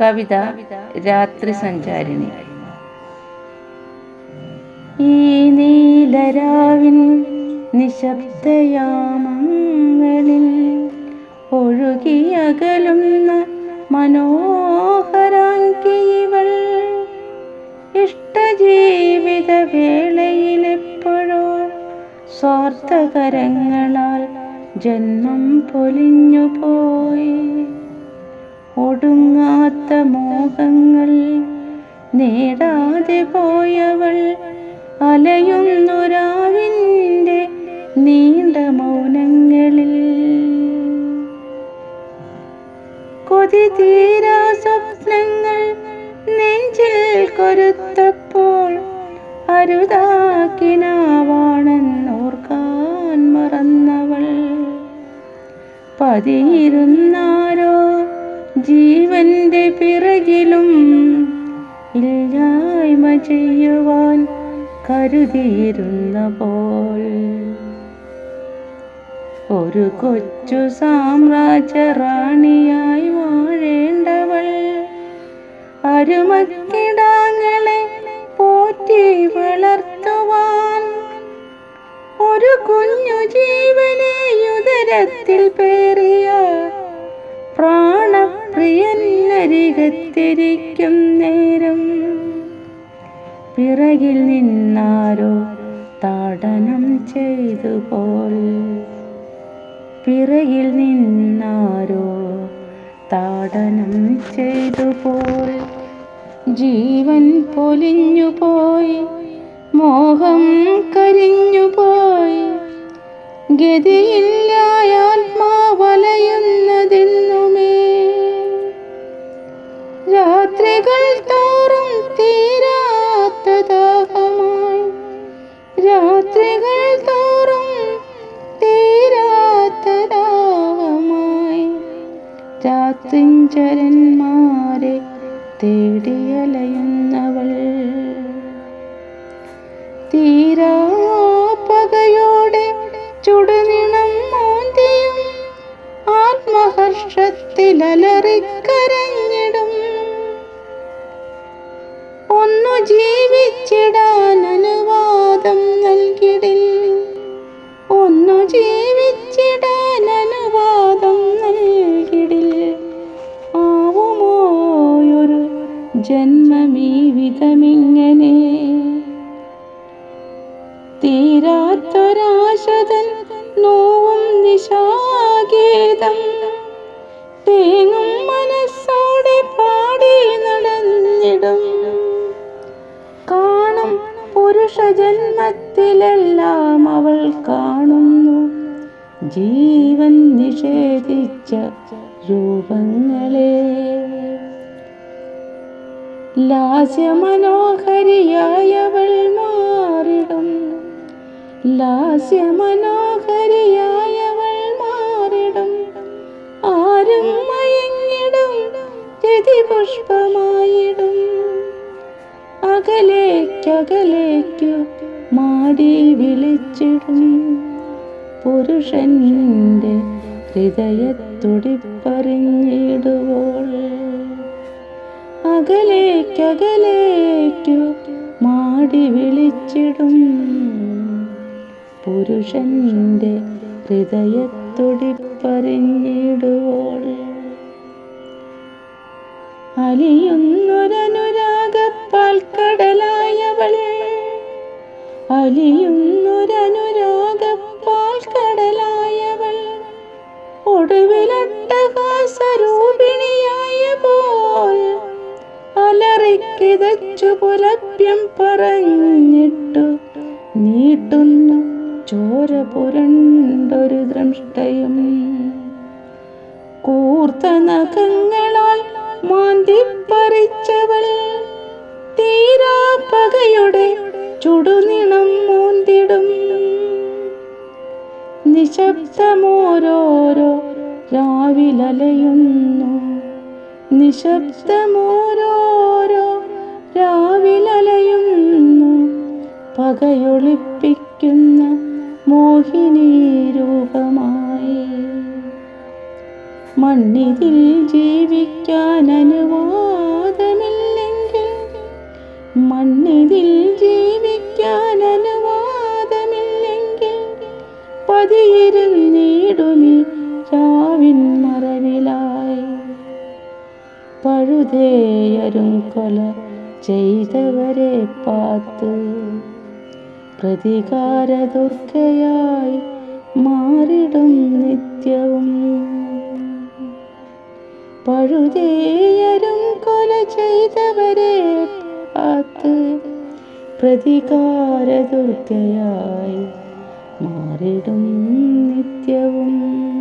കവിത രാത്രി സഞ്ചാരിണി. ഈ നീലരാവിൻ നിശബ്ദയാമങ്ങളിൽ ഒഴുകിയകലുന്ന മനോഹരാങ്കിവൾ ഇഷ്ടജീവിത വേളയിലെപ്പോഴോ സ്വാർത്ഥകരങ്ങളാൽ ജന്മം പൊലിഞ്ഞുപോയി. ഒടുങ്ങാത്ത മോഹങ്ങൾ നേടാതെ പോയവൾ അലയുന്നൊരാവിന്റെ നീണ്ട മൗനങ്ങളിൽ. കൊതി തീരാ സ്വപ്നങ്ങൾ നെഞ്ചിൽ കൊരുത്തപ്പോൾ അരുതാക്കിനാവാണെന്നോർക്കാൻ മറന്നവൾ. പതിയിരുന്നാരോ ജീവന്റെ പിറകിലും ഇല്ലായ്മ ചെയ്യുവാൻ കരുതിയിരുന്ന പോൽ ഒരു കൊച്ചു സാമ്രാജ്യ റാണിയായി വാഴേണ്ടവൾ അരുമക്കിടാങ്ങളെ പോറ്റി വളർത്തുവാൻ ഒരു കുഞ്ഞു ജീവനെ ഉദരത്തിൽ പേറിയ പ്രാണപ്രിയനരികത്തിരിക്കും നേരം. പിറകിൽ നിന്നാരോ താടനം ചെയ്തു പോൽ പിറകിൽ നിന്നാരോ താടനം ചെയ്തു പോൽ ജീവൻ പൊലിഞ്ഞു പോയി മോഹം കരിഞ്ഞു പോയി ആത്മാവലയുന്നതെന്നുമേ രാത്രിഞ്ചരന്മാരെ തേടിയലയുന്നവൾ. തീരാ പകയോടെ ചുടുനിണം മോന്തിയും ആത്മഹർഷത്തിലലറിക്കരഞ്ഞിടും. ഒന്നു ജീവിച്ചിടാൻ ജന്മമീ വിധമിങ്ങനെ തീരാത്തൊരാശതൻ നോവും നിശാഗീതം തേങ്ങും മനസ്സോടെ പാടി നടന്നിടും. കാണും പുരുഷ ജന്മത്തിലെല്ലാം അവൾ കാണുന്നു. ജീവൻ നിഷേധിച്ച രൂപങ്ങളെ. ലാസ്യമനോഹരിയായവൾ മാറിടും. ലാസ്യമനോഹരിയായവൾ മാറിടും. ആരും മയങ്ങിടും രതിപുഷ്പമായിടും. അകലേക്കകലേക്കു മാടി വിളിച്ചിടും. പുരുഷന്റെ ഹൃദയത്തുടിപ്പറിഞ്ഞിടുവോൾ അകലേക്കകലേക്കു മാടി വിളിച്ചിടും. പുരുഷന്റെ ഹൃദയത്തൊടിപ്പറിഞ്ഞിടുവോൾ. അലിയുന്നൊരനുരാഗപ്പാൽക്കടലായവൾ പുലഭ്യം പറഞ്ഞിട്ടു നീട്ടുന്നു ചോര പുരണ്ടൊരു ദ്രഷ്ടയും. കൂർത്ത നഖങ്ങളാൽ മാന്തിപ്പറിച്ചവൾ തീരാപ്പകയുടെ ചുടുനിണം മൂന്തിടും. നിശബ്ദമോരോരോ രാവിലലയുന്നു. നിശബ്ദമോരോരോ രാവിലലയുന്നു. പകയൊളിപ്പിക്കുന്ന മോഹിനി രൂപമായി. മണ്ണിതിൽ ജീവിക്കാൻ അനുവാദമില്ലെങ്കിൽ മണ്ണിതിൽ ജീവിക്കാൻ അനുവാദമില്ലെങ്കിൽ പതിയിരുന്നീടുമി രാവിൻ മറവിലായി. പഴുതേയരും കൊല ചെയ്തവരെ പാത്ത് പ്രതികാര ദുർഗയായി മാറിടും നിത്യവും. പഴുതേയരും കൊല ചെയ്തവരെ പാത്ത് പ്രതികാര ദുർഗയായി മാറിടും നിത്യവും.